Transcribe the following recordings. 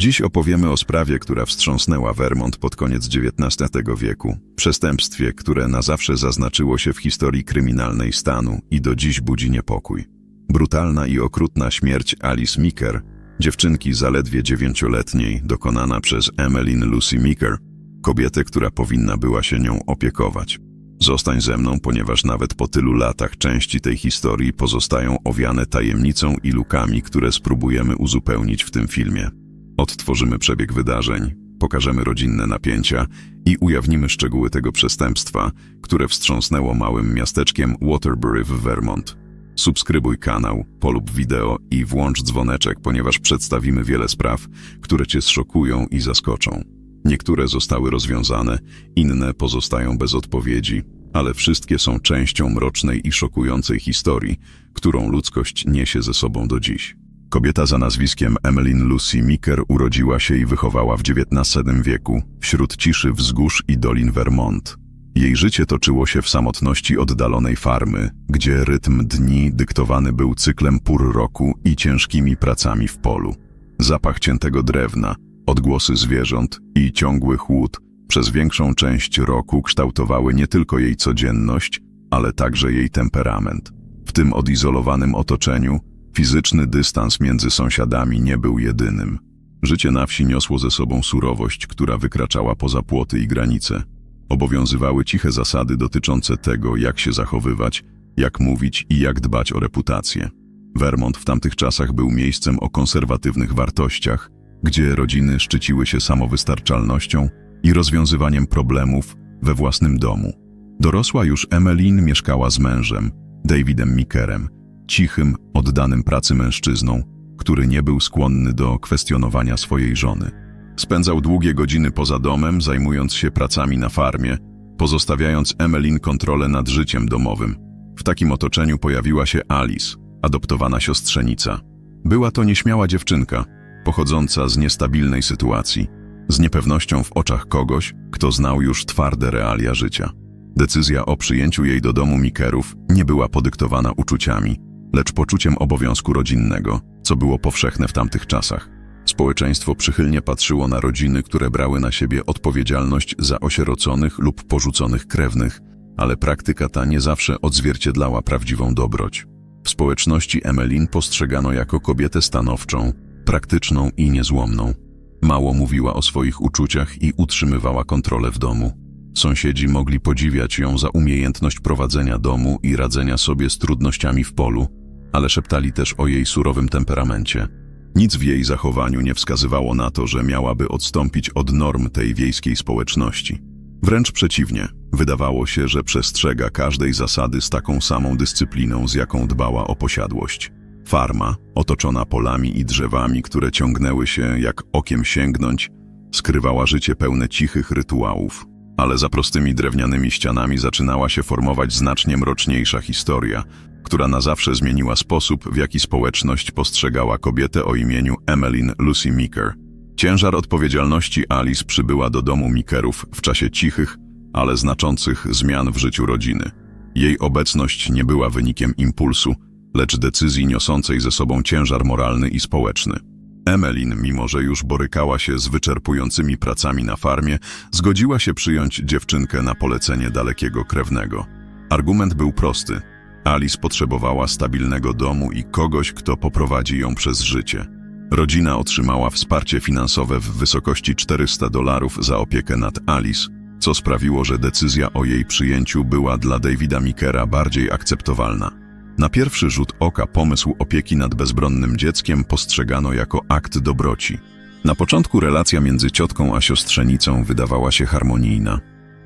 Dziś opowiemy o sprawie, która wstrząsnęła Vermont pod koniec XIX wieku. Przestępstwie, które na zawsze zaznaczyło się w historii kryminalnej stanu i do dziś budzi niepokój. Brutalna i okrutna śmierć Alice Meeker, dziewczynki zaledwie dziewięcioletniej, dokonana przez Emmeline Lucy Meeker, kobietę, która powinna była się nią opiekować. Zostań ze mną, ponieważ nawet po tylu latach części tej historii pozostają owiane tajemnicą i lukami, które spróbujemy uzupełnić w tym filmie. Odtworzymy przebieg wydarzeń, pokażemy rodzinne napięcia i ujawnimy szczegóły tego przestępstwa, które wstrząsnęło małym miasteczkiem Waterbury w Vermont. Subskrybuj kanał, polub wideo i włącz dzwoneczek, ponieważ przedstawimy wiele spraw, które Cię zszokują i zaskoczą. Niektóre zostały rozwiązane, inne pozostają bez odpowiedzi, ale wszystkie są częścią mrocznej i szokującej historii, którą ludzkość niesie ze sobą do dziś. Kobieta za nazwiskiem Emmeline Lucy Meeker urodziła się i wychowała w XIX wieku wśród ciszy wzgórz i dolin Vermont. Jej życie toczyło się w samotności oddalonej farmy, gdzie rytm dni dyktowany był cyklem pór roku i ciężkimi pracami w polu. Zapach ciętego drewna, odgłosy zwierząt i ciągły chłód przez większą część roku kształtowały nie tylko jej codzienność, ale także jej temperament. W tym odizolowanym otoczeniu fizyczny dystans między sąsiadami nie był jedynym. Życie na wsi niosło ze sobą surowość, która wykraczała poza płoty i granice. Obowiązywały ciche zasady dotyczące tego, jak się zachowywać, jak mówić i jak dbać o reputację. Vermont w tamtych czasach był miejscem o konserwatywnych wartościach, gdzie rodziny szczyciły się samowystarczalnością i rozwiązywaniem problemów we własnym domu. Dorosła już Emmeline mieszkała z mężem, Davidem Mickerem, cichym, oddanym pracy mężczyzną, który nie był skłonny do kwestionowania swojej żony. Spędzał długie godziny poza domem, zajmując się pracami na farmie, pozostawiając Emmeline kontrolę nad życiem domowym. W takim otoczeniu pojawiła się Alice, adoptowana siostrzenica. Była to nieśmiała dziewczynka, pochodząca z niestabilnej sytuacji, z niepewnością w oczach kogoś, kto znał już twarde realia życia. Decyzja o przyjęciu jej do domu Mikerów nie była podyktowana uczuciami, lecz poczuciem obowiązku rodzinnego, co było powszechne w tamtych czasach. Społeczeństwo przychylnie patrzyło na rodziny, które brały na siebie odpowiedzialność za osieroconych lub porzuconych krewnych, ale praktyka ta nie zawsze odzwierciedlała prawdziwą dobroć. W społeczności Emmeline postrzegano jako kobietę stanowczą, praktyczną i niezłomną. Mało mówiła o swoich uczuciach i utrzymywała kontrolę w domu. Sąsiedzi mogli podziwiać ją za umiejętność prowadzenia domu i radzenia sobie z trudnościami w polu, ale szeptali też o jej surowym temperamencie. Nic w jej zachowaniu nie wskazywało na to, że miałaby odstąpić od norm tej wiejskiej społeczności. Wręcz przeciwnie, wydawało się, że przestrzega każdej zasady z taką samą dyscypliną, z jaką dbała o posiadłość. Farma, otoczona polami i drzewami, które ciągnęły się jak okiem sięgnąć, skrywała życie pełne cichych rytuałów, ale za prostymi drewnianymi ścianami zaczynała się formować znacznie mroczniejsza historia, która na zawsze zmieniła sposób, w jaki społeczność postrzegała kobietę o imieniu Emmeline Lucy Meeker. Ciężar odpowiedzialności Alice przybyła do domu Meekerów w czasie cichych, ale znaczących zmian w życiu rodziny. Jej obecność nie była wynikiem impulsu, lecz decyzji niosącej ze sobą ciężar moralny i społeczny. Emmeline, mimo że już borykała się z wyczerpującymi pracami na farmie, zgodziła się przyjąć dziewczynkę na polecenie dalekiego krewnego. Argument był prosty. Alice potrzebowała stabilnego domu i kogoś, kto poprowadzi ją przez życie. Rodzina otrzymała wsparcie finansowe w wysokości 400 dolarów za opiekę nad Alice, co sprawiło, że decyzja o jej przyjęciu była dla Davida Mikera bardziej akceptowalna. Na pierwszy rzut oka pomysł opieki nad bezbronnym dzieckiem postrzegano jako akt dobroci. Na początku relacja między ciotką a siostrzenicą wydawała się harmonijna.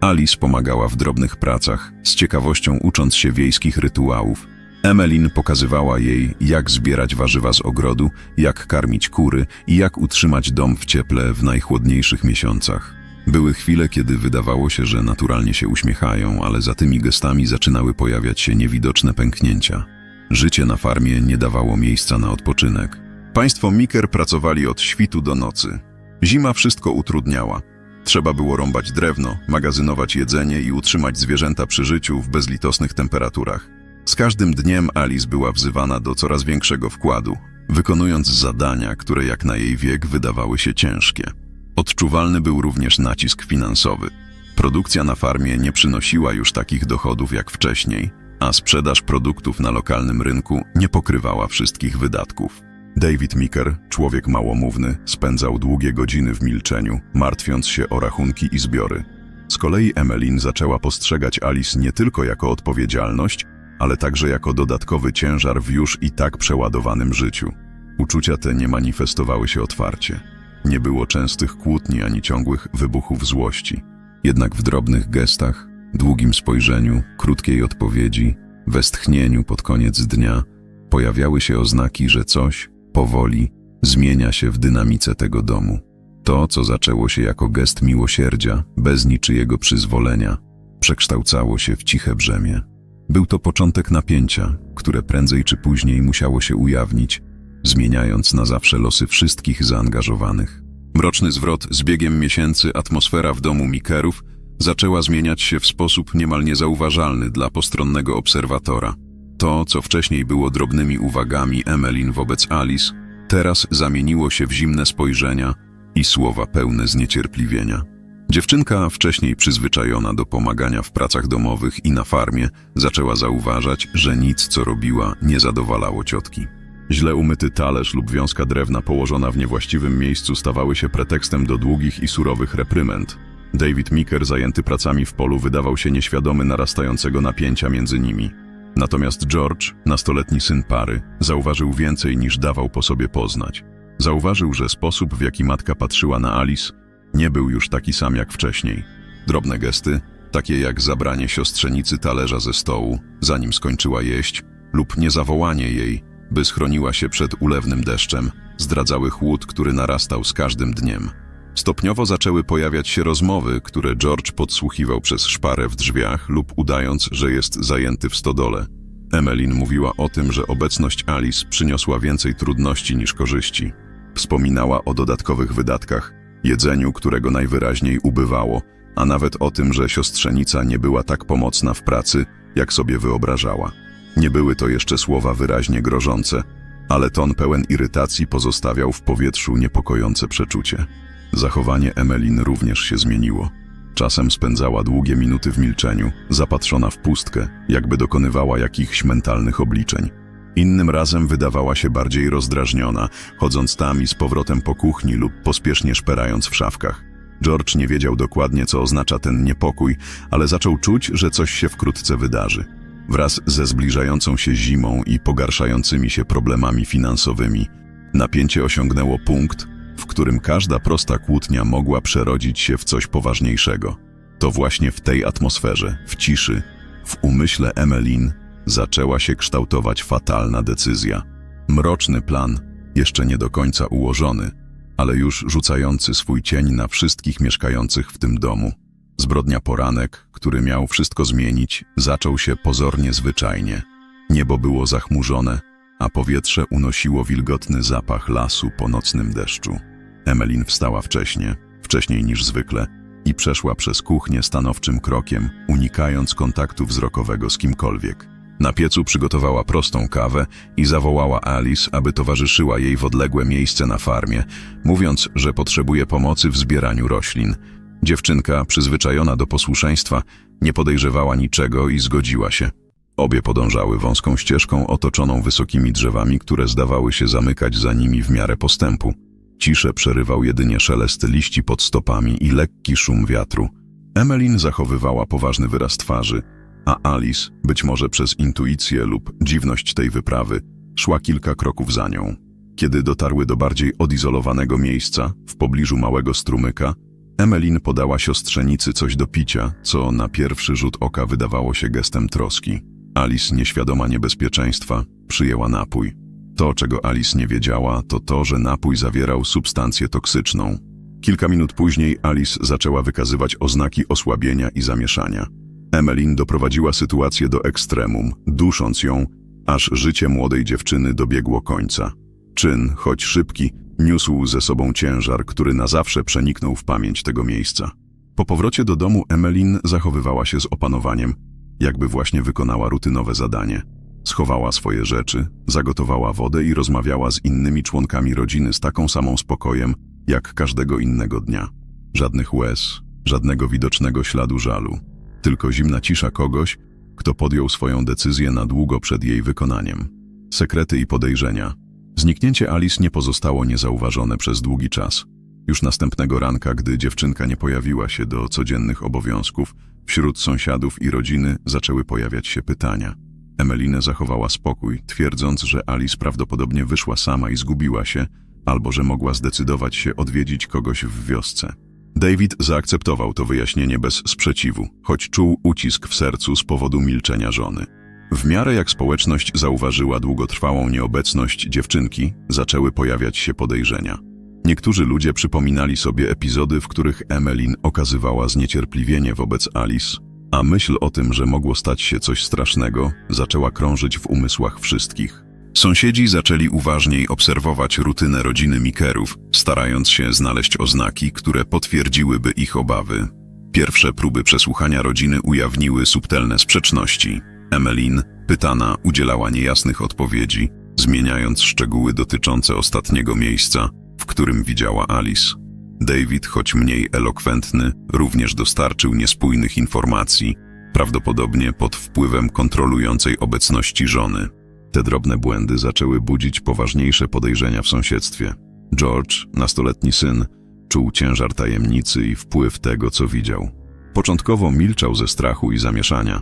Alice pomagała w drobnych pracach, z ciekawością ucząc się wiejskich rytuałów. Emmeline pokazywała jej, jak zbierać warzywa z ogrodu, jak karmić kury i jak utrzymać dom w cieple w najchłodniejszych miesiącach. Były chwile, kiedy wydawało się, że naturalnie się uśmiechają, ale za tymi gestami zaczynały pojawiać się niewidoczne pęknięcia. Życie na farmie nie dawało miejsca na odpoczynek. Państwo Miker pracowali od świtu do nocy. Zima wszystko utrudniała. Trzeba było rąbać drewno, magazynować jedzenie i utrzymać zwierzęta przy życiu w bezlitosnych temperaturach. Z każdym dniem Alice była wzywana do coraz większego wkładu, wykonując zadania, które jak na jej wiek wydawały się ciężkie. Odczuwalny był również nacisk finansowy. Produkcja na farmie nie przynosiła już takich dochodów jak wcześniej, a sprzedaż produktów na lokalnym rynku nie pokrywała wszystkich wydatków. David Meeker, człowiek małomówny, spędzał długie godziny w milczeniu, martwiąc się o rachunki i zbiory. Z kolei Emmeline zaczęła postrzegać Alice nie tylko jako odpowiedzialność, ale także jako dodatkowy ciężar w już i tak przeładowanym życiu. Uczucia te nie manifestowały się otwarcie. Nie było częstych kłótni ani ciągłych wybuchów złości. Jednak w drobnych gestach, długim spojrzeniu, krótkiej odpowiedzi, westchnieniu pod koniec dnia pojawiały się oznaki, że coś, powoli, zmienia się w dynamice tego domu. To, co zaczęło się jako gest miłosierdzia, bez niczyjego przyzwolenia, przekształcało się w ciche brzemię. Był to początek napięcia, które prędzej czy później musiało się ujawnić, zmieniając na zawsze losy wszystkich zaangażowanych. Mroczny zwrot z biegiem miesięcy atmosfera w domu Mikerów zaczęła zmieniać się w sposób niemal niezauważalny dla postronnego obserwatora. To, co wcześniej było drobnymi uwagami Emmeline wobec Alice, teraz zamieniło się w zimne spojrzenia i słowa pełne zniecierpliwienia. Dziewczynka, wcześniej przyzwyczajona do pomagania w pracach domowych i na farmie, zaczęła zauważać, że nic, co robiła, nie zadowalało ciotki. Źle umyty talerz lub wiązka drewna położona w niewłaściwym miejscu stawały się pretekstem do długich i surowych reprymend. David Meeker, zajęty pracami w polu, wydawał się nieświadomy narastającego napięcia między nimi. Natomiast George, nastoletni syn pary, zauważył więcej niż dawał po sobie poznać. Zauważył, że sposób, w jaki matka patrzyła na Alice, nie był już taki sam jak wcześniej. Drobne gesty, takie jak zabranie siostrzenicy talerza ze stołu, zanim skończyła jeść, lub niezawołanie jej, by schroniła się przed ulewnym deszczem, zdradzały chłód, który narastał z każdym dniem. Stopniowo zaczęły pojawiać się rozmowy, które George podsłuchiwał przez szparę w drzwiach lub udając, że jest zajęty w stodole. Emmeline mówiła o tym, że obecność Alice przyniosła więcej trudności niż korzyści. Wspominała o dodatkowych wydatkach, jedzeniu, którego najwyraźniej ubywało, a nawet o tym, że siostrzenica nie była tak pomocna w pracy, jak sobie wyobrażała. Nie były to jeszcze słowa wyraźnie grożące, ale ton pełen irytacji pozostawiał w powietrzu niepokojące przeczucie. Zachowanie Emmeline również się zmieniło. Czasem spędzała długie minuty w milczeniu, zapatrzona w pustkę, jakby dokonywała jakichś mentalnych obliczeń. Innym razem wydawała się bardziej rozdrażniona, chodząc tam i z powrotem po kuchni lub pospiesznie szperając w szafkach. George nie wiedział dokładnie, co oznacza ten niepokój, ale zaczął czuć, że coś się wkrótce wydarzy. Wraz ze zbliżającą się zimą i pogarszającymi się problemami finansowymi, napięcie osiągnęło punkt, w którym każda prosta kłótnia mogła przerodzić się w coś poważniejszego. To właśnie w tej atmosferze, w ciszy, w umyśle Emmeline zaczęła się kształtować fatalna decyzja. Mroczny plan, jeszcze nie do końca ułożony, ale już rzucający swój cień na wszystkich mieszkających w tym domu. Zbrodnia poranek, który miał wszystko zmienić, zaczął się pozornie zwyczajnie. Niebo było zachmurzone, a powietrze unosiło wilgotny zapach lasu po nocnym deszczu. Emmeline wstała wcześnie, wcześniej niż zwykle, i przeszła przez kuchnię stanowczym krokiem, unikając kontaktu wzrokowego z kimkolwiek. Na piecu przygotowała prostą kawę i zawołała Alice, aby towarzyszyła jej w odległe miejsce na farmie, mówiąc, że potrzebuje pomocy w zbieraniu roślin. Dziewczynka, przyzwyczajona do posłuszeństwa, nie podejrzewała niczego i zgodziła się. Obie podążały wąską ścieżką otoczoną wysokimi drzewami, które zdawały się zamykać za nimi w miarę postępu. Ciszę przerywał jedynie szelest liści pod stopami i lekki szum wiatru. Emmeline zachowywała poważny wyraz twarzy, a Alice, być może przez intuicję lub dziwność tej wyprawy, szła kilka kroków za nią. Kiedy dotarły do bardziej odizolowanego miejsca, w pobliżu małego strumyka, Emmeline podała siostrzenicy coś do picia, co na pierwszy rzut oka wydawało się gestem troski. Alice, nieświadoma niebezpieczeństwa, przyjęła napój. To, czego Alice nie wiedziała, to to, że napój zawierał substancję toksyczną. Kilka minut później Alice zaczęła wykazywać oznaki osłabienia i zamieszania. Emmeline doprowadziła sytuację do ekstremum, dusząc ją, aż życie młodej dziewczyny dobiegło końca. Czyn, choć szybki, niósł ze sobą ciężar, który na zawsze przeniknął w pamięć tego miejsca. Po powrocie do domu Emmeline zachowywała się z opanowaniem, jakby właśnie wykonała rutynowe zadanie. Schowała swoje rzeczy, zagotowała wodę i rozmawiała z innymi członkami rodziny z taką samą spokojem, jak każdego innego dnia. Żadnych łez, żadnego widocznego śladu żalu. Tylko zimna cisza kogoś, kto podjął swoją decyzję na długo przed jej wykonaniem. Sekrety i podejrzenia. Zniknięcie Alice nie pozostało niezauważone przez długi czas. Już następnego ranka, gdy dziewczynka nie pojawiła się do codziennych obowiązków, wśród sąsiadów i rodziny zaczęły pojawiać się pytania. Emelinę zachowała spokój, twierdząc, że Alice prawdopodobnie wyszła sama i zgubiła się, albo że mogła zdecydować się odwiedzić kogoś w wiosce. David zaakceptował to wyjaśnienie bez sprzeciwu, choć czuł ucisk w sercu z powodu milczenia żony. W miarę jak społeczność zauważyła długotrwałą nieobecność dziewczynki, zaczęły pojawiać się podejrzenia. Niektórzy ludzie przypominali sobie epizody, w których Emmeline okazywała zniecierpliwienie wobec Alice, a myśl o tym, że mogło stać się coś strasznego, zaczęła krążyć w umysłach wszystkich. Sąsiedzi zaczęli uważniej obserwować rutynę rodziny Mikerów, starając się znaleźć oznaki, które potwierdziłyby ich obawy. Pierwsze próby przesłuchania rodziny ujawniły subtelne sprzeczności. Emmeline, pytana, udzielała niejasnych odpowiedzi, zmieniając szczegóły dotyczące ostatniego miejsca, w którym widziała Alice. David, choć mniej elokwentny, również dostarczył niespójnych informacji, prawdopodobnie pod wpływem kontrolującej obecności żony. Te drobne błędy zaczęły budzić poważniejsze podejrzenia w sąsiedztwie. George, nastoletni syn, czuł ciężar tajemnicy i wpływ tego, co widział. Początkowo milczał ze strachu i zamieszania.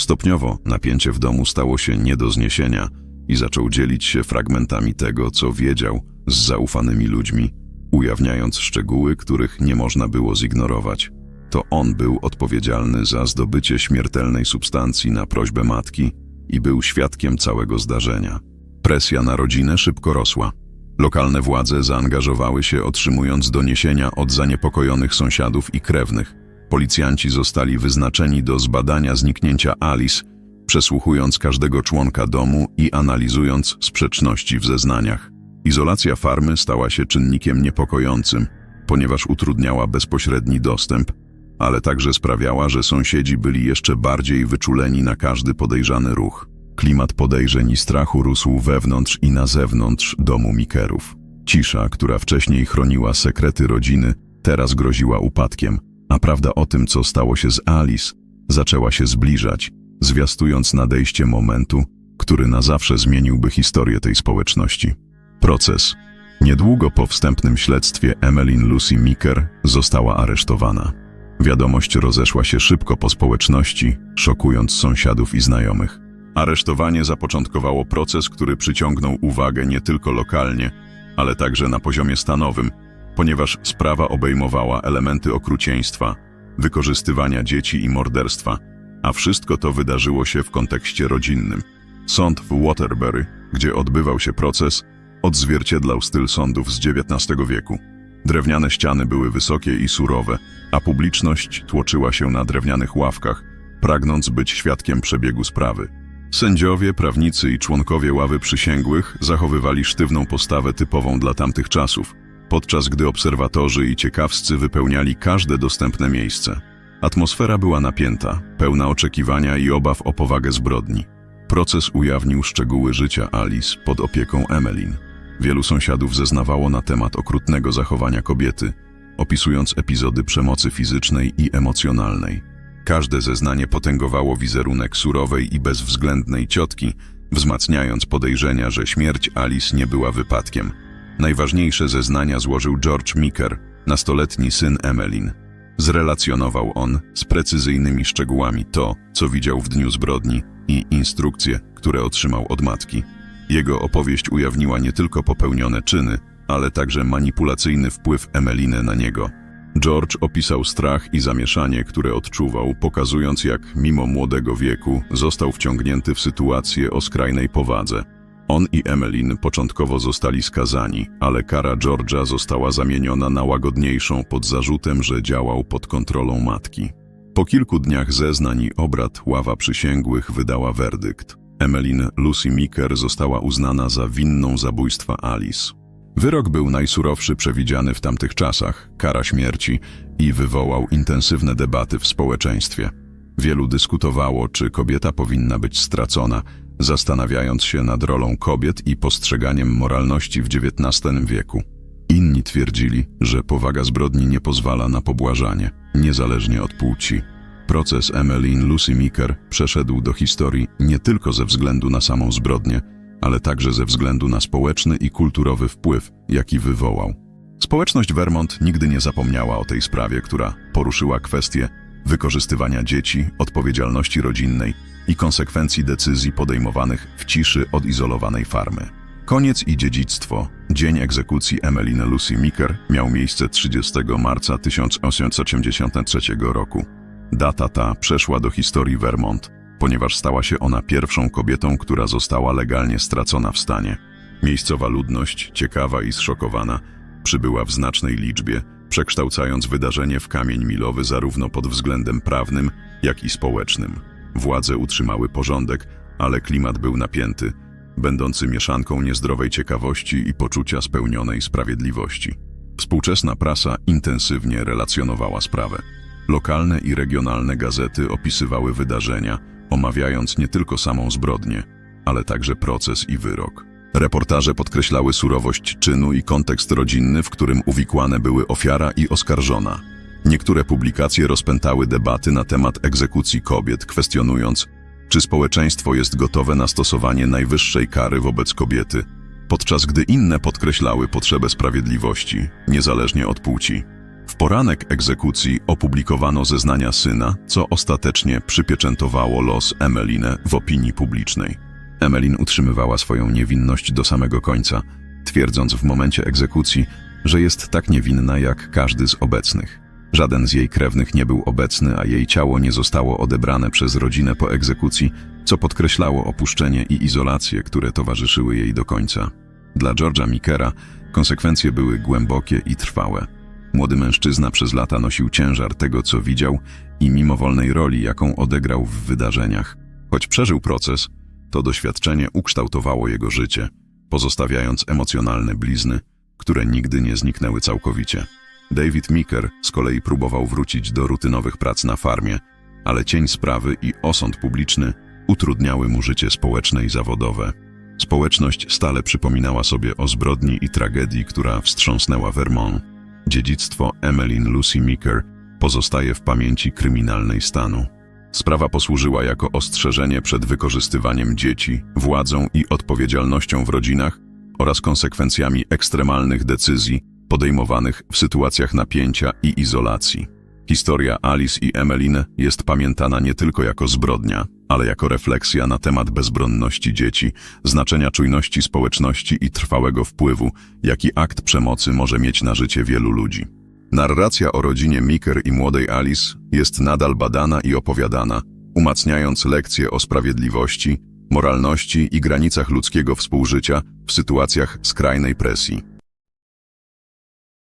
Stopniowo napięcie w domu stało się nie do zniesienia i zaczął dzielić się fragmentami tego, co wiedział z zaufanymi ludźmi, ujawniając szczegóły, których nie można było zignorować. To on był odpowiedzialny za zdobycie śmiertelnej substancji na prośbę matki i był świadkiem całego zdarzenia. Presja na rodzinę szybko rosła. Lokalne władze zaangażowały się otrzymując doniesienia od zaniepokojonych sąsiadów i krewnych. Policjanci zostali wyznaczeni do zbadania zniknięcia Alice, przesłuchując każdego członka domu i analizując sprzeczności w zeznaniach. Izolacja farmy stała się czynnikiem niepokojącym, ponieważ utrudniała bezpośredni dostęp, ale także sprawiała, że sąsiedzi byli jeszcze bardziej wyczuleni na każdy podejrzany ruch. Klimat podejrzeń i strachu rósł wewnątrz i na zewnątrz domu Mikerów. Cisza, która wcześniej chroniła sekrety rodziny, teraz groziła upadkiem, a prawda o tym, co stało się z Alice, zaczęła się zbliżać, zwiastując nadejście momentu, który na zawsze zmieniłby historię tej społeczności. Proces. Niedługo po wstępnym śledztwie Emmeline Lucy Meeker została aresztowana. Wiadomość rozeszła się szybko po społeczności, szokując sąsiadów i znajomych. Aresztowanie zapoczątkowało proces, który przyciągnął uwagę nie tylko lokalnie, ale także na poziomie stanowym, ponieważ sprawa obejmowała elementy okrucieństwa, wykorzystywania dzieci i morderstwa, a wszystko to wydarzyło się w kontekście rodzinnym. Sąd w Waterbury, gdzie odbywał się proces, odzwierciedlał styl sądów z XIX wieku. Drewniane ściany były wysokie i surowe, a publiczność tłoczyła się na drewnianych ławkach, pragnąc być świadkiem przebiegu sprawy. Sędziowie, prawnicy i członkowie ławy przysięgłych zachowywali sztywną postawę typową dla tamtych czasów, podczas gdy obserwatorzy i ciekawscy wypełniali każde dostępne miejsce. Atmosfera była napięta, pełna oczekiwania i obaw o powagę zbrodni. Proces ujawnił szczegóły życia Alice pod opieką Emmeline. Wielu sąsiadów zeznawało na temat okrutnego zachowania kobiety, opisując epizody przemocy fizycznej i emocjonalnej. Każde zeznanie potęgowało wizerunek surowej i bezwzględnej ciotki, wzmacniając podejrzenia, że śmierć Alice nie była wypadkiem. Najważniejsze zeznania złożył George Meeker, nastoletni syn Emmeline. Zrelacjonował on z precyzyjnymi szczegółami to, co widział w dniu zbrodni i instrukcje, które otrzymał od matki. Jego opowieść ujawniła nie tylko popełnione czyny, ale także manipulacyjny wpływ Emeliny na niego. George opisał strach i zamieszanie, które odczuwał, pokazując jak mimo młodego wieku został wciągnięty w sytuację o skrajnej powadze. On i Emmeline początkowo zostali skazani, ale kara George'a została zamieniona na łagodniejszą pod zarzutem, że działał pod kontrolą matki. Po kilku dniach zeznań i obrad ława przysięgłych wydała werdykt. Emmeline Lucy Meeker została uznana za winną zabójstwa Alice. Wyrok był najsurowszy przewidziany w tamtych czasach, kara śmierci, i wywołał intensywne debaty w społeczeństwie. Wielu dyskutowało, czy kobieta powinna być stracona, zastanawiając się nad rolą kobiet i postrzeganiem moralności w XIX wieku. Inni twierdzili, że powaga zbrodni nie pozwala na pobłażanie, niezależnie od płci. Proces Emmeline Lucy Meeker przeszedł do historii nie tylko ze względu na samą zbrodnię, ale także ze względu na społeczny i kulturowy wpływ, jaki wywołał. Społeczność Vermont nigdy nie zapomniała o tej sprawie, która poruszyła kwestię wykorzystywania dzieci, odpowiedzialności rodzinnej i konsekwencji decyzji podejmowanych w ciszy odizolowanej farmy. Koniec i dziedzictwo. Dzień egzekucji Emmeline Lucy Meeker miał miejsce 30 marca 1883 roku. Data ta przeszła do historii Vermont, ponieważ stała się ona pierwszą kobietą, która została legalnie stracona w stanie. Miejscowa ludność, ciekawa i zszokowana, przybyła w znacznej liczbie, przekształcając wydarzenie w kamień milowy zarówno pod względem prawnym, jak i społecznym. Władze utrzymały porządek, ale klimat był napięty, będący mieszanką niezdrowej ciekawości i poczucia spełnionej sprawiedliwości. Współczesna prasa intensywnie relacjonowała sprawę. Lokalne i regionalne gazety opisywały wydarzenia, omawiając nie tylko samą zbrodnię, ale także proces i wyrok. Reportaże podkreślały surowość czynu i kontekst rodzinny, w którym uwikłane były ofiara i oskarżona. Niektóre publikacje rozpętały debaty na temat egzekucji kobiet, kwestionując, czy społeczeństwo jest gotowe na stosowanie najwyższej kary wobec kobiety, podczas gdy inne podkreślały potrzebę sprawiedliwości, niezależnie od płci. W poranek egzekucji opublikowano zeznania syna, co ostatecznie przypieczętowało los Emmeline w opinii publicznej. Emmeline utrzymywała swoją niewinność do samego końca, twierdząc w momencie egzekucji, że jest tak niewinna jak każdy z obecnych. Żaden z jej krewnych nie był obecny, a jej ciało nie zostało odebrane przez rodzinę po egzekucji, co podkreślało opuszczenie i izolację, które towarzyszyły jej do końca. Dla George'a Mikera konsekwencje były głębokie i trwałe. Młody mężczyzna przez lata nosił ciężar tego, co widział i mimowolnej roli, jaką odegrał w wydarzeniach. Choć przeżył proces, to doświadczenie ukształtowało jego życie, pozostawiając emocjonalne blizny, które nigdy nie zniknęły całkowicie. David Meeker z kolei próbował wrócić do rutynowych prac na farmie, ale cień sprawy i osąd publiczny utrudniały mu życie społeczne i zawodowe. Społeczność stale przypominała sobie o zbrodni i tragedii, która wstrząsnęła Vermont. Dziedzictwo Emmeline Lucy Meeker pozostaje w pamięci kryminalnej stanu. Sprawa posłużyła jako ostrzeżenie przed wykorzystywaniem dzieci, władzą i odpowiedzialnością w rodzinach oraz konsekwencjami ekstremalnych decyzji podejmowanych w sytuacjach napięcia i izolacji. Historia Alice i Emmeline jest pamiętana nie tylko jako zbrodnia, ale jako refleksja na temat bezbronności dzieci, znaczenia czujności społeczności i trwałego wpływu, jaki akt przemocy może mieć na życie wielu ludzi. Narracja o rodzinie Miker i młodej Alice jest nadal badana i opowiadana, umacniając lekcje o sprawiedliwości, moralności i granicach ludzkiego współżycia w sytuacjach skrajnej presji.